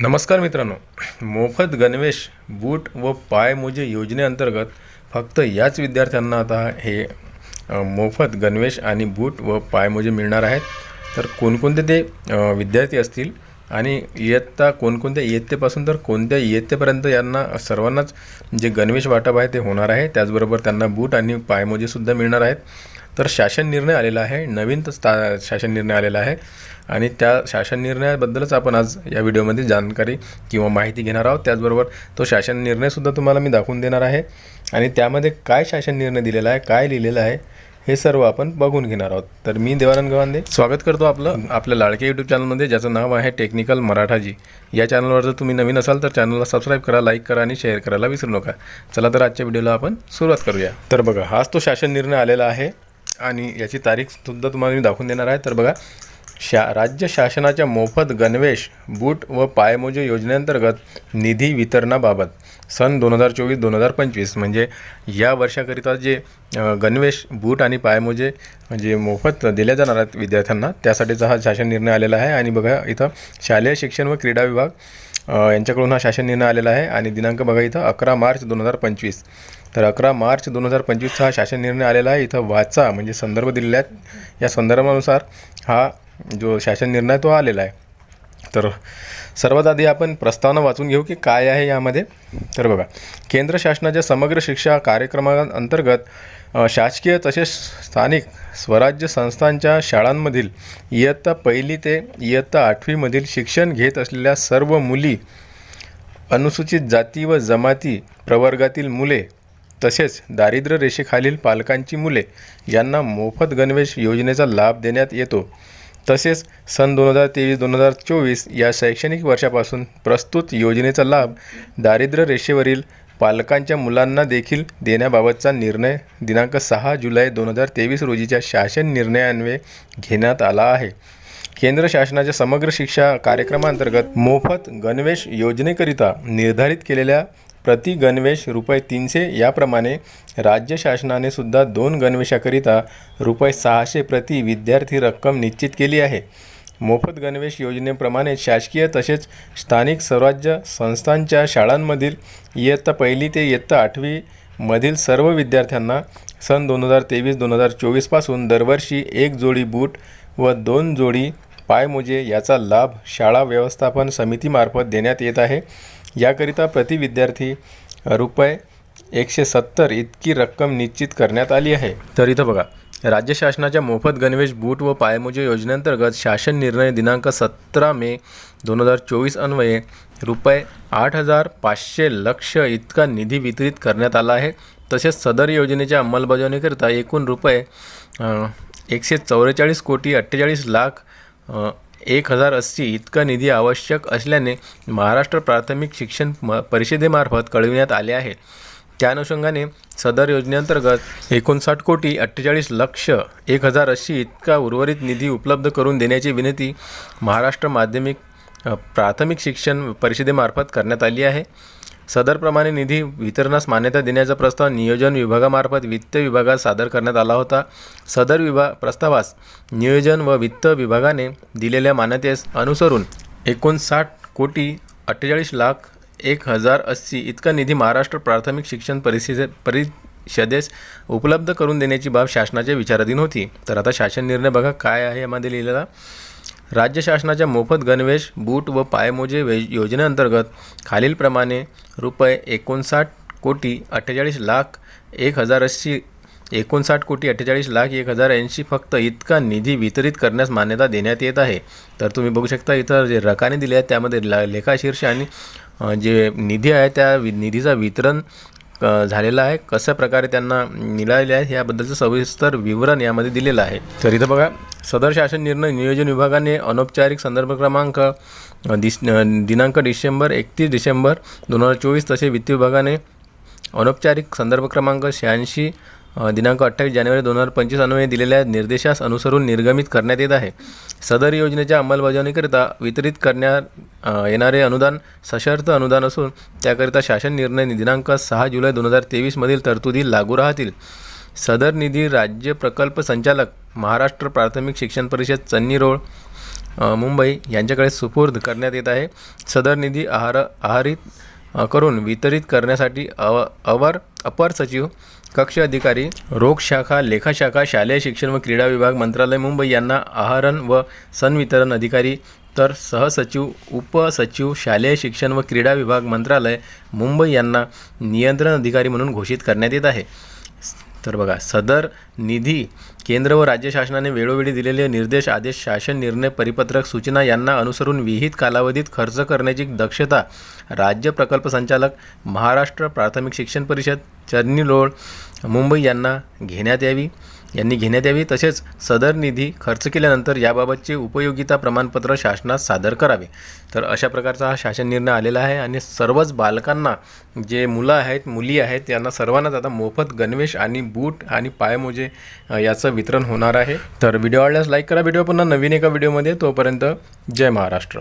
नमस्कार मित्रांनो. मोफत गणवेश बूट व पायमोजे योजनेअंतर्गत फक्त याच विद्यार्थ्यांना आता हे मोफत गणवेश आणि बूट व पायमोजे मिळणार आहेत. तर कोणकोणते ते विद्यार्थी असतील आणि इयत्ता कोणकोणत्या इयत्तेपासून तर कोणत्या इयत्तेपर्यंत यांना सर्वांनाच जे गणवेश वाटप आहे ते होणार आहे त्याचबरोबर त्यांना बूट आणि पायमोजेसुद्धा मिळणार आहेत. तर शासन निर्णय आलेला आहे नवीन तर शासन निर्णय आलेला आहे. आणि त्या शासन निर्णयाबद्दलच आपण आज या व्हिडिओमध्ये जानकारी किंवा माहिती घेणार आहोत. त्याचबरोबर तो शासन निर्णयसुद्धा तुम्हाला मी दाखवून देणार आहे. आणि त्यामध्ये काय शासन निर्णय दिलेला आहे काय लिहिलेलं आहे हे सर्व आपण बघून घेणार आहोत. तर मी देवानंद गवांदे स्वागत करतो आपलं आपल्या लाडके यूट्यूब चॅनलमध्ये ज्याचं नाव आहे टेक्निकल मराठाजी. या चॅनलवर जर तुम्ही नवीन असाल तर चॅनलला सबस्क्राईब करा लाईक करा आणि शेअर करायला विसरू नका. चला तर आजच्या व्हिडिओला आपण सुरुवात करूया. तर बघा हाच तो शासन निर्णय आलेला आहे. आणि याची तारीखसुद्धा तुम्हाला मी दाखवून देणार आहे. तर बघा शा राज्य शासनाच्या मोफत गणवेश बूट व पायमोजे योजनेअंतर्गत निधी वितरणाबाबत सन दोन हजार चोवीस दोन हजार पंचवीस म्हणजे या वर्षाकरिता जे गणवेश बूट आणि पायमोजे म्हणजे मोफत दिल्या जाणार आहेत विद्यार्थ्यांना त्यासाठीचा हा शासन निर्णय आलेला आहे. आणि बघा इथं शालेय शिक्षण व क्रीडा विभाग यांच्याकडून हा शासन निर्णय आलेला आहे. आणि दिनांक बघा इथं अकरा मार्च दोन हजार पंचवीस. तर अकरा मार्च दोन हजार पंचवीसचा हा शासन निर्णय आलेला आहे. इथं वाचा म्हणजे संदर्भ दिलेले आहेत या संदर्भानुसार हा जो शासन निर्णय तो आलेला आहे. तर सर्वात आधी आपण प्रस्तावना वाचून घेऊ की काय आहे यामध्ये. तर बघा केंद्र शासनाच्या समग्र शिक्षा कार्यक्रमाअंतर्गत शासकीय तसेच स्थानिक स्वराज्य संस्थांच्या शाळांमधील इयत्ता पहिली ते इयत्ता आठवीमधील शिक्षण घेत असलेल्या सर्व मुली अनुसूचित जाती व जमाती प्रवर्गातील मुले तसेच दारिद्र्य रेषेखालील पालकांची मुले यांना मोफत गणवेश योजनेचा लाभ देण्यात येतो. तसेच सन दोन हजार तेवीस दोन हजार चोवीस या शैक्षणिक वर्षापासून प्रस्तुत योजनेचा लाभ दारिद्र्य रेषेवरील पालकांच्या मुलांना देखील देण्याबाबतचा निर्णय दिनांक सहा जुलै दोन हजार तेवीस रोजीच्या शासन निर्णयान्वये घेण्यात आला आहे. केंद्र शासनाच्या समग्र शिक्षा कार्यक्रमांतर्गत मोफत गणवेश योजनेकरिता निर्धारित केलेल्या प्रति गणवेश रुपये तीनशे याप्रमाणे राज्य शासनाने सुद्धा दोन गणवेशाकरिता रुपये सहाशे प्रति विद्यार्थी रक्कम निश्चित केली आहे. मोफत गणवेश योजनेप्रमाणे शासकीय तसेच स्थानिक स्वराज्य संस्थांच्या शाळांमधील इयत्ता पहिली ते इयत्ता आठवी मधील सर्व विद्यार्थ्यांना सन दोन हजार तेवीस दोन हजार चोवीसपासून दरवर्षी एक जोडी बूट व दोन जोडी पायमोजे याचा लाभ शाळा व्यवस्थापन समितीमार्फत देण्यात येत आहे. याकरिता प्रति विद्यार्थी रुपये एकशे सत्तर इतकी रक्कम निश्चित करण्यात आली आहे. तर इथं बघा राज्य शासनाच्या मोफत गणवेश बूट व पायमोजे योजनेअंतर्गत शासन निर्णय दिनांक सतरा मे दोन हजार चोवीस अन्वये रुपये आठ हजार पाचशे लक्ष इतका निधी वितरित करण्यात आला आहे. तसेच सदर योजनेच्या अंमलबजावणीकरिता एकूण रुपये एकशे चौवेचाळीस कोटी अठ्ठेचाळीस लाख एक हजार अस्सी इतका निधी आवश्यक असल्याने महाराष्ट्र प्राथमिक शिक्षण म परिषदेमार्फत कळविण्यात आले आहे. त्या अनुषंगाने सदर योजनेअंतर्गत एकोणसाठ कोटी अठ्ठेचाळीस लक्ष एक हजार अस्सी इतका उर्वरित निधी उपलब्ध करून देण्याची विनंती महाराष्ट्र माध्यमिक प्राथमिक शिक्षण परिषदेमार्फत करण्यात आली आहे. सदरप्रमाणे निधी वितरणास मान्यता देण्याचा प्रस्ताव नियोजन विभागामार्फत वित्त विभागात सादर करण्यात आला होता. सदर विभाग प्रस्तावास नियोजन व वित्त विभागाने दिलेल्या मान्यतेस अनुसरून एकोणसाठ कोटी अठ्ठेचाळीस लाख एक हजार अस्सी इतका निधी महाराष्ट्र प्राथमिक शिक्षण परिषदे परिषदेस उपलब्ध करून देण्याची बाब शासनाच्या विचाराधीन होती. तर आता शासन निर्णय बघा काय आहे यामध्ये लिहिलेला? राज्य शासनाच्या मोफत गणवेश बूट व पायमोजे वे योजनेअंतर्गत खालीलप्रमाणे रुपये एकोणसाठ कोटी अठ्ठेचाळीस लाख एक हजार ऐंशी एकोणसाठ कोटी अठ्ठेचाळीस लाख एक हजार ऐंशी फक्त इतका निधी वितरित करण्यास मान्यता देण्यात येत आहे. तर तुम्ही बघू शकता इथं जे रकाने दिले आहेत त्यामध्ये ल लेखाशीर्ष आणि जे निधी आहे त्या वि निधीचा वितरण क झालेला आहे. कशा प्रकारे त्यांना मिळालेले आहे याबद्दलचं सविस्तर विवरण यामध्ये दिलेलं आहे. तर इथं बघा सदर शासन निर्णय नियोजन विभागाने अनौपचारिक संदर्भ क्रमांक दिस दिनांक डिसेंबर एकतीस डिसेंबर दोन हजार चोवीस तसे वित्त विभागाने अनौपचारिक संदर्भ क्रमांक शहाऐंशी दिनांक अठ्ठावीस जानेवारी दोन हजार पंचवीस अन्वये दिलेल्या निर्देशास अनुसरून निर्गमित करण्यात येत आहे. सदर योजनेच्या अंमलबजावणीकरिता वितरित करण्यात येणारे अनुदान सशर्त अनुदान असून त्याकरिता शासन निर्णय दिनांक सहा जुलै दोन हजार तेवीसमधील तरतुदी लागू राहतील. सदर निधी राज्य प्रकल्प संचालक महाराष्ट्र प्राथमिक शिक्षण परिषद चन्नी रोड मुंबई यांच्याकडे सुपूर्द करण्यात येत आहे. सदर निधी आहार आहारित करून वितरित करण्यासाठी अव अवर अपर सचिव कक्ष अधिकारी रोग शाखा शालेय शिक्षण व क्रीडा विभाग मंत्रालय मुंबई यांना आहारण व सनवितरण अधिकारी तर सहसचिव उपसचिव शालेय शिक्षण व क्रीडा विभाग मंत्रालय मुंबई यांना नियंत्रण अधिकारी म्हणून घोषित करण्यात येत आहे. तर बघा सदर निधी केंद्र व राज्य शासनाने वेळोवेळी दिलेले निर्देश आदेश शासन निर्णय परिपत्रक सूचना यांना अनुसरून विहित कालावधीत खर्च करण्याची दक्षता राज्य प्रकल्प संचालक महाराष्ट्र प्राथमिक शिक्षण परिषद चर्नी रोड मुंबई यांना घेण्यात यावी. यांनी घेण्यात यावी तसेच सदर निधी खर्च केल्यानंतर याबाबतचे उपयोगिता प्रमाणपत्र शासनास सादर करावे. तर अशा प्रकारचा हा शासन निर्णय आलेला आहे आणि सर्वच बालकांना जे मुलं आहेत मुली आहेत त्यांना सर्वांनाच आता मोफत गणवेश आणि बूट आणि पायमोजे याचं वितरण होणार आहे. तर व्हिडिओ आवडल्यास लाईक करा. व्हिडिओ पुन्हा नवीन एका व्हिडिओमध्ये. तोपर्यंत जय महाराष्ट्र.